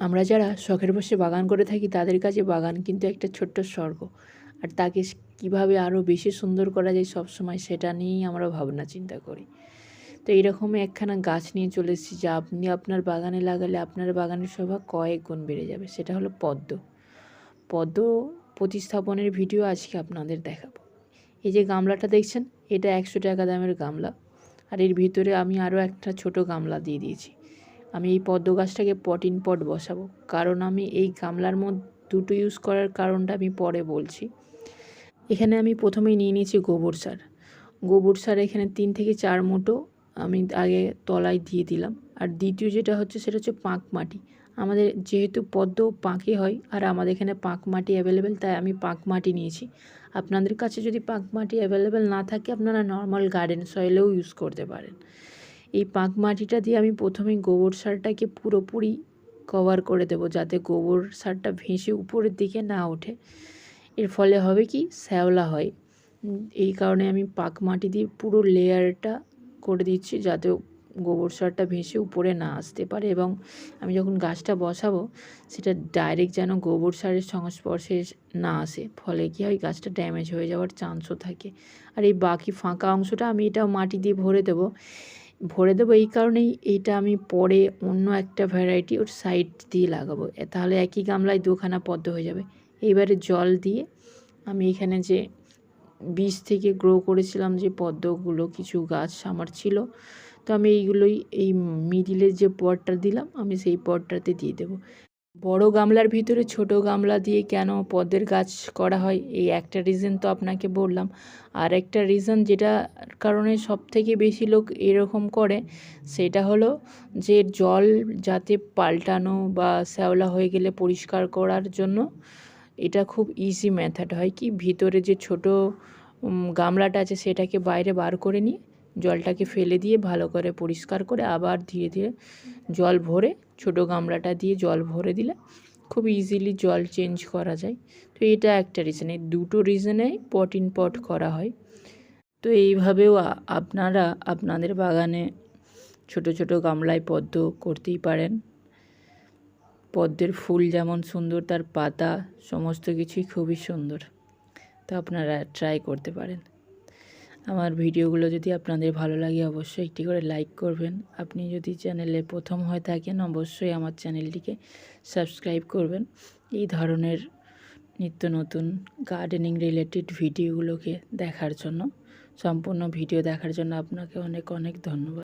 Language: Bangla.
আমরা যারা শখের বসে বাগান করে থাকি, তাদের কাছে বাগান কিন্তু একটা ছোট্ট স্বর্গ। আর তাকে কীভাবে আরও বেশি সুন্দর করা যায় সব সময় সেটা নিয়েই আমরা ভাবনা চিন্তা করি। তো এইরকমই একখানা গাছ নিয়ে চলে এসেছি, যা আপনি আপনার বাগানে লাগালে আপনার বাগানের শোভা কয়েক গুণ বেড়ে যাবে। সেটা হলো পদ্ম। পদ্ম প্রতিস্থাপনের ভিডিও আজকে আপনাদের দেখাবো। এই যে গামলাটা দেখছেন, এটা একশো টাকা দামের গামলা। আর এর ভিতরে আমি আরও একটা ছোট গামলা দিয়ে দিয়েছি। আমি এই পদ্ম গাছটাকে পট ইন পট বসাবো। কারণ আমি এই গামলার মধ্যে দুটো ইউজ করার কারণটা আমি পরে বলছি। এখানে আমি প্রথমেই নিয়ে নিয়েছি গোবর সার। গোবর সার এখানে তিন থেকে চার মুঠো আমি আগে তলায় দিয়ে দিলাম। আর দ্বিতীয় যেটা হচ্ছে সেটা হচ্ছে পাঁক মাটি। আমাদের যেহেতু পদ্ম পাঁকে হয় আর আমাদের এখানে পাঁক মাটি অ্যাভেলেবেল তাই আমি পাঁক মাটি নিয়েছি। আপনাদের কাছে যদি পাঁক মাটি অ্যাভেলেবেল না থাকে, আপনারা নর্মাল গার্ডেন সয়েলেও ইউজ করতে পারেন। এই পাঁক মাটিটা দিয়ে আমি প্রথমেই গোবর সারটাকে পুরোপুরি কভার করে দেবো, যাতে গোবর সারটা ভেসে উপরের দিকে না ওঠে। এর ফলে হবে কি? শ্যাওলা হয়। এই কারণে আমি পাক মাটি দিয়ে পুরো লেয়ারটা করে দিচ্ছি, যাতে গোবর সারটা ভেসে উপরে না আসতে পারে এবং আমি যখন গাছটা বসাবো, সেটা ডাইরেক্ট যেন গোবর সারের সংস্পর্শে না আসে। ফলে কী হয়? গাছটা ড্যামেজ হয়ে যাওয়ার চান্সও থাকে। আর এই বাকি ফাঁকা অংশটা আমি এটাও মাটি দিয়ে ভরে দেবো। ভরে দেবো। এই কারণেই এইটা আমি পরে অন্য একটা ভ্যারাইটি ওর সাইড দিয়ে লাগাবো। তাহলে একই গামলায় দুখানা পদ্ম হয়ে যাবে। এইবারে জল দিয়ে আমি এখানে যে বীজ থেকে গ্রো করেছিলাম যে পদ্মগুলো, কিছু গাছ আমার ছিল, তো আমি এইগুলোই এই মিডিলের যে পটটা দিলাম, আমি সেই পটটাতে দিয়ে দেবো। বড় গামলার ভিতরে ছোট গামলা দিয়ে কেন পদ্মের গাছ করা হয়? এই একটা রিজন তো আপনাকে বললাম। আর একটা রিজন যেটা কারণে সব থেকে বেশি লোক এরকম করে, সেটা হলো যে জল যাতে পাল্টানো বা শ্যাওলা হয়ে গেলে পরিষ্কার করার জন্য এটা খুব ইজি মেথড হয় কি? ভিতরে যে ছোট গামলাটা আছে সেটাকে বাইরে বার করে নিয়ে জলটাকে ফেলে দিয়ে ভালো করে পরিষ্কার করে আবার ধীরে ধীরে জল ভরে ছোটো গামলাটা দিয়ে জল ভরে দিলে খুব ইজিলি জল চেঞ্জ করা যায়। তো এটা একটা রিজন এই দুটো রিজনেই পট ইন পট করা হয়। তো এইভাবেও আপনারা আপনাদের বাগানে ছোট ছোট গামলায় পদ্ম করতেই পারেন। পদ্মের ফুল যেমন সুন্দর, তার পাতা, সমস্ত কিছুই খুবই সুন্দর। তো আপনারা ট্রাই করতে পারেন। আমার ভিডিওগুলো যদি আপনাদের ভালো লাগে অবশ্যই একটি করে লাইক করবেন। আপনি যদি চ্যানেলে প্রথম হয়ে থাকেন অবশ্যই আমার চ্যানেলটিকে সাবস্ক্রাইব করবেন। এই ধরনের নিত্য নতুন গার্ডেনিং রিলেটেড ভিডিওগুলোকে দেখার জন্য, সম্পূর্ণ ভিডিও দেখার জন্য আপনাকে অনেক অনেক ধন্যবাদ।